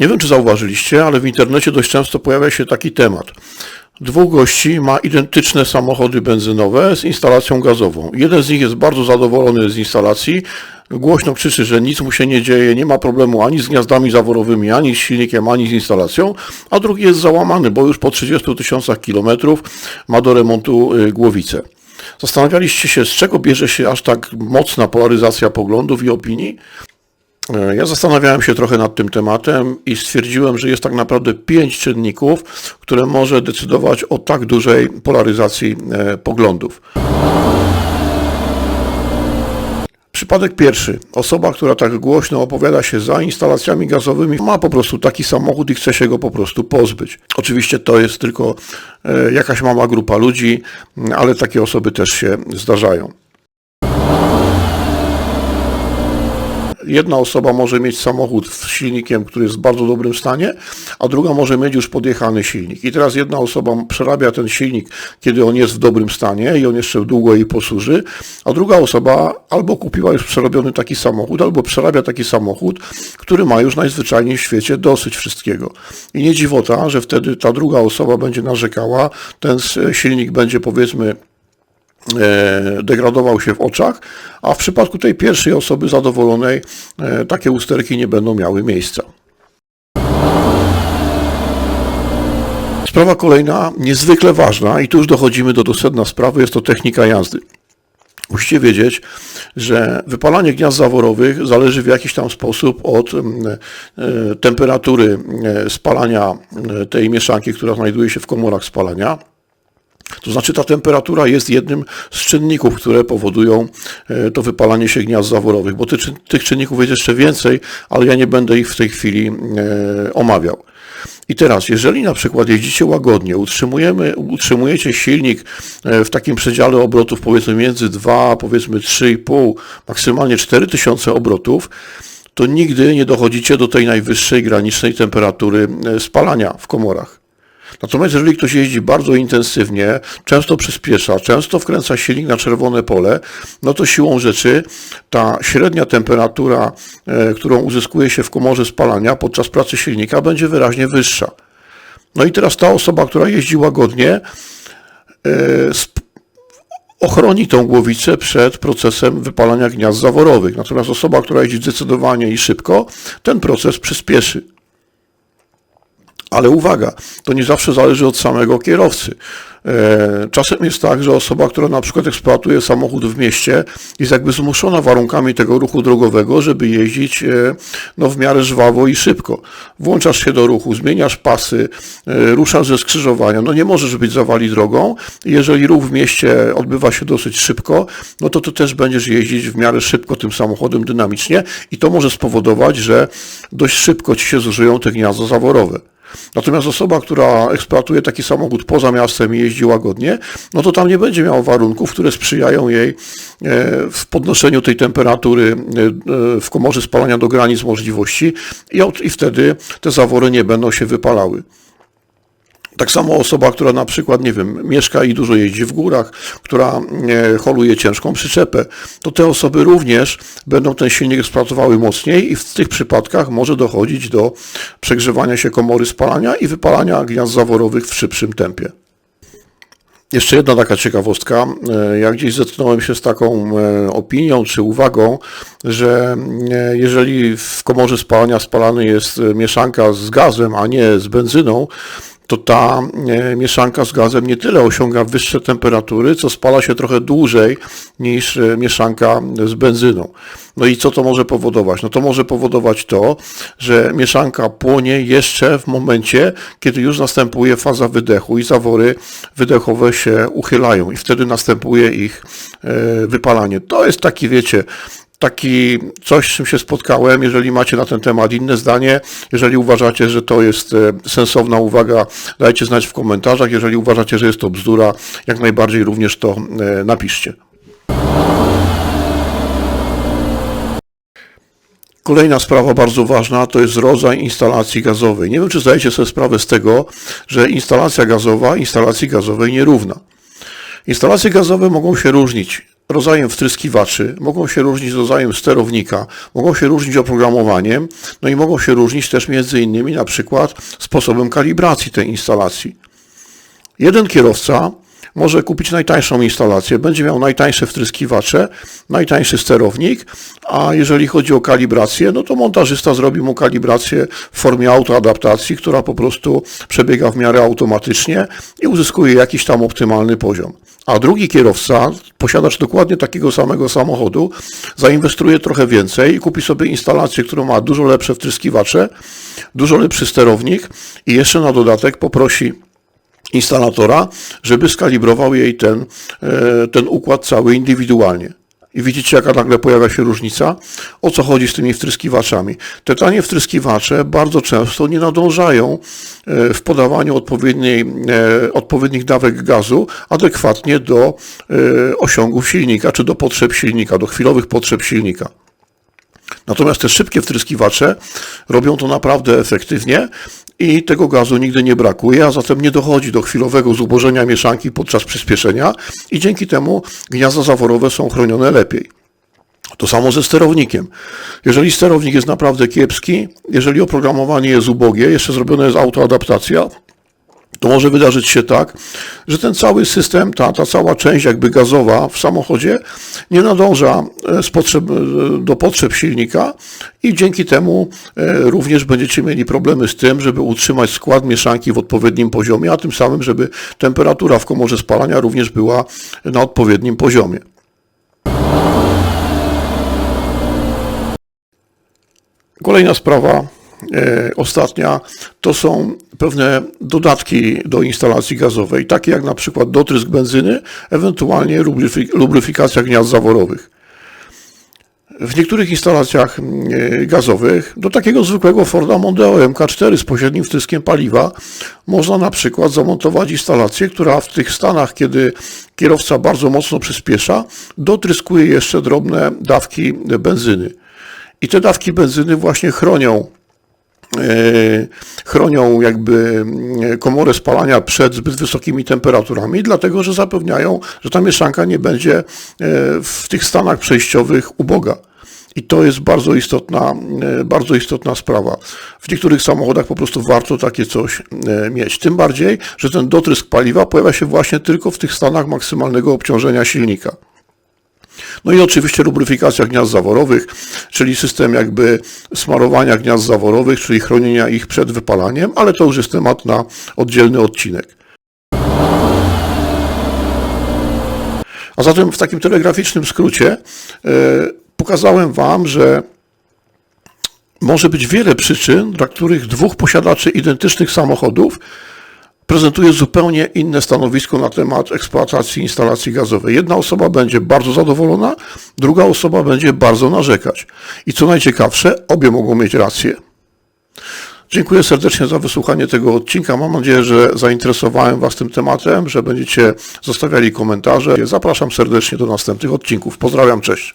Nie wiem, czy zauważyliście, ale w internecie dość często pojawia się taki temat. Dwóch gości ma identyczne samochody benzynowe z instalacją gazową. Jeden z nich jest bardzo zadowolony z instalacji, głośno krzyczy, że nic mu się nie dzieje, nie ma problemu ani z gniazdami zaworowymi, ani z silnikiem, ani z instalacją, a drugi jest załamany, bo już po 30 tysiącach kilometrów ma do remontu y, głowicę. Zastanawialiście się, z czego bierze się aż tak mocna polaryzacja poglądów i opinii? E, Ja zastanawiałem się trochę nad tym tematem i stwierdziłem, że jest tak naprawdę pięć czynników, które może decydować o tak dużej polaryzacji e, poglądów. Przypadek pierwszy. Osoba, która tak głośno opowiada się za instalacjami gazowymi, ma po prostu taki samochód i chce się go po prostu pozbyć. Oczywiście to jest tylko e, jakaś mała grupa ludzi, ale takie osoby też się zdarzają. Jedna osoba może mieć samochód z silnikiem, który jest w bardzo dobrym stanie, a druga może mieć już podjechany silnik. I teraz jedna osoba przerabia ten silnik, kiedy on jest w dobrym stanie i on jeszcze długo jej posłuży, a druga osoba albo kupiła już przerobiony taki samochód, albo przerabia taki samochód, który ma już najzwyczajniej w świecie dosyć wszystkiego. I nie dziwota, że wtedy ta druga osoba będzie narzekała, ten silnik będzie powiedzmy degradował się w oczach, a w przypadku tej pierwszej osoby zadowolonej e, takie usterki nie będą miały miejsca. Sprawa kolejna, niezwykle ważna i tu już dochodzimy do, do sedna sprawy, jest to technika jazdy. Musicie wiedzieć, że wypalanie gniazd zaworowych zależy w jakiś tam sposób od mm, e, temperatury e, spalania e, tej mieszanki, która znajduje się w komorach spalania. To znaczy ta temperatura jest jednym z czynników, które powodują e, to wypalanie się gniazd zaworowych, bo ty, tych czynników jest jeszcze więcej, ale ja nie będę ich w tej chwili e, omawiał. I teraz, jeżeli na przykład jeździcie łagodnie, utrzymujemy, utrzymujecie silnik e, w takim przedziale obrotów powiedzmy między 2, powiedzmy 3,5, maksymalnie 4000 obrotów, to nigdy nie dochodzicie do tej najwyższej granicznej temperatury spalania w komorach. Natomiast jeżeli ktoś jeździ bardzo intensywnie, często przyspiesza, często wkręca silnik na czerwone pole, no to siłą rzeczy ta średnia temperatura, e, którą uzyskuje się w komorze spalania podczas pracy silnika będzie wyraźnie wyższa. No i teraz ta osoba, która jeździ łagodnie, e, ochroni tą głowicę przed procesem wypalania gniazd zaworowych. Natomiast osoba, która jeździ zdecydowanie i szybko, ten proces przyspieszy. Ale uwaga, to nie zawsze zależy od samego kierowcy. E, Czasem jest tak, że osoba, która na przykład eksploatuje samochód w mieście, jest jakby zmuszona warunkami tego ruchu drogowego, żeby jeździć e, no, w miarę żwawo i szybko. Włączasz się do ruchu, zmieniasz pasy, e, ruszasz ze skrzyżowania, no nie możesz być zawali drogą. Jeżeli ruch w mieście odbywa się dosyć szybko, no to ty też będziesz jeździć w miarę szybko tym samochodem dynamicznie i to może spowodować, że dość szybko ci się zużyją te gniazda zaworowe. Natomiast osoba, która eksploatuje taki samochód poza miastem i jeździ łagodnie, no to tam nie będzie miała warunków, które sprzyjają jej e, w podnoszeniu tej temperatury e, e, w komorze spalania do granic możliwości i, i wtedy te zawory nie będą się wypalały. Tak samo osoba, która na przykład, nie wiem, mieszka i dużo jeździ w górach, która e, holuje ciężką przyczepę, to te osoby również będą ten silnik eksploatowały mocniej i w tych przypadkach może dochodzić do przegrzewania się komory spalania i wypalania gniazd zaworowych w szybszym tempie. Jeszcze jedna taka ciekawostka. E, Ja gdzieś zetknąłem się z taką e, opinią czy uwagą, że jeżeli w komorze spalania spalany jest mieszanka z gazem, a nie z benzyną, to ta e, mieszanka z gazem nie tyle osiąga wyższe temperatury, co spala się trochę dłużej niż e, mieszanka z benzyną. No i co to może powodować? No to może powodować to, że mieszanka płonie jeszcze w momencie, kiedy już następuje faza wydechu i zawory wydechowe się uchylają i wtedy następuje ich e, wypalanie. To jest taki, wiecie, taki coś, z czym się spotkałem. Jeżeli macie na ten temat inne zdanie, jeżeli uważacie, że to jest e, sensowna uwaga, dajcie znać w komentarzach. Jeżeli uważacie, że jest to bzdura, jak najbardziej również to e, napiszcie. Kolejna sprawa bardzo ważna to jest rodzaj instalacji gazowej. Nie wiem, czy zdajecie sobie sprawę z tego, że instalacja gazowa instalacji gazowej nierówna. Instalacje gazowe mogą się różnić rodzajem wtryskiwaczy, mogą się różnić rodzajem sterownika, mogą się różnić oprogramowaniem, no i mogą się różnić też między innymi na przykład sposobem kalibracji tej instalacji. Jeden kierowca może kupić najtańszą instalację, będzie miał najtańsze wtryskiwacze, najtańszy sterownik, a jeżeli chodzi o kalibrację, no to montażysta zrobi mu kalibrację w formie autoadaptacji, która po prostu przebiega w miarę automatycznie i uzyskuje jakiś tam optymalny poziom. A drugi kierowca, posiadacz dokładnie takiego samego samochodu, zainwestuje trochę więcej i kupi sobie instalację, która ma dużo lepsze wtryskiwacze, dużo lepszy sterownik i jeszcze na dodatek poprosi instalatora, żeby skalibrował jej ten, e, ten układ cały indywidualnie. I widzicie, jaka nagle pojawia się różnica? O co chodzi z tymi wtryskiwaczami? Te tanie wtryskiwacze bardzo często nie nadążają e, w podawaniu odpowiedniej, e, odpowiednich dawek gazu adekwatnie do osiągów silnika, czy do potrzeb silnika, do chwilowych potrzeb silnika. Natomiast te szybkie wtryskiwacze robią to naprawdę efektywnie i tego gazu nigdy nie brakuje, a zatem nie dochodzi do chwilowego zubożenia mieszanki podczas przyspieszenia i dzięki temu gniazda zaworowe są chronione lepiej. To samo ze sterownikiem. Jeżeli sterownik jest naprawdę kiepski, jeżeli oprogramowanie jest ubogie, jeszcze zrobiona jest autoadaptacja, to może wydarzyć się tak, że ten cały system, ta, ta cała część jakby gazowa w samochodzie nie nadąża e, potrzeb, e, do potrzeb silnika i dzięki temu e, również będziecie mieli problemy z tym, żeby utrzymać skład mieszanki w odpowiednim poziomie, a tym samym, żeby temperatura w komorze spalania również była na odpowiednim poziomie. Kolejna sprawa ostatnia, to są pewne dodatki do instalacji gazowej, takie jak na przykład dotrysk benzyny, ewentualnie lubryfikacja gniazd zaworowych. W niektórych instalacjach e, gazowych do takiego zwykłego Forda Mondeo MK4 z pośrednim wtryskiem paliwa można na przykład zamontować instalację, która w tych stanach, kiedy kierowca bardzo mocno przyspiesza, dotryskuje jeszcze drobne dawki benzyny. I te dawki benzyny właśnie chronią E, chronią jakby e, komorę spalania przed zbyt wysokimi temperaturami, dlatego że zapewniają, że ta mieszanka nie będzie e, w tych stanach przejściowych uboga. I to jest bardzo istotna, bardzo istotna sprawa. W niektórych samochodach po prostu warto takie coś mieć. Tym bardziej, że ten dotrysk paliwa pojawia się właśnie tylko w tych stanach maksymalnego obciążenia silnika. No i oczywiście rubryfikacja gniazd zaworowych, czyli system jakby smarowania gniazd zaworowych, czyli chronienia ich przed wypalaniem, ale to już jest temat na oddzielny odcinek. A zatem w takim telegraficznym skrócie yy, pokazałem Wam, że może być wiele przyczyn, dla których dwóch posiadaczy identycznych samochodów prezentuje zupełnie inne stanowisko na temat eksploatacji instalacji gazowej. Jedna osoba będzie bardzo zadowolona, druga osoba będzie bardzo narzekać. I co najciekawsze, obie mogą mieć rację. Dziękuję serdecznie za wysłuchanie tego odcinka. Mam nadzieję, że zainteresowałem Was tym tematem, że będziecie zostawiali komentarze. Zapraszam serdecznie do następnych odcinków. Pozdrawiam, cześć.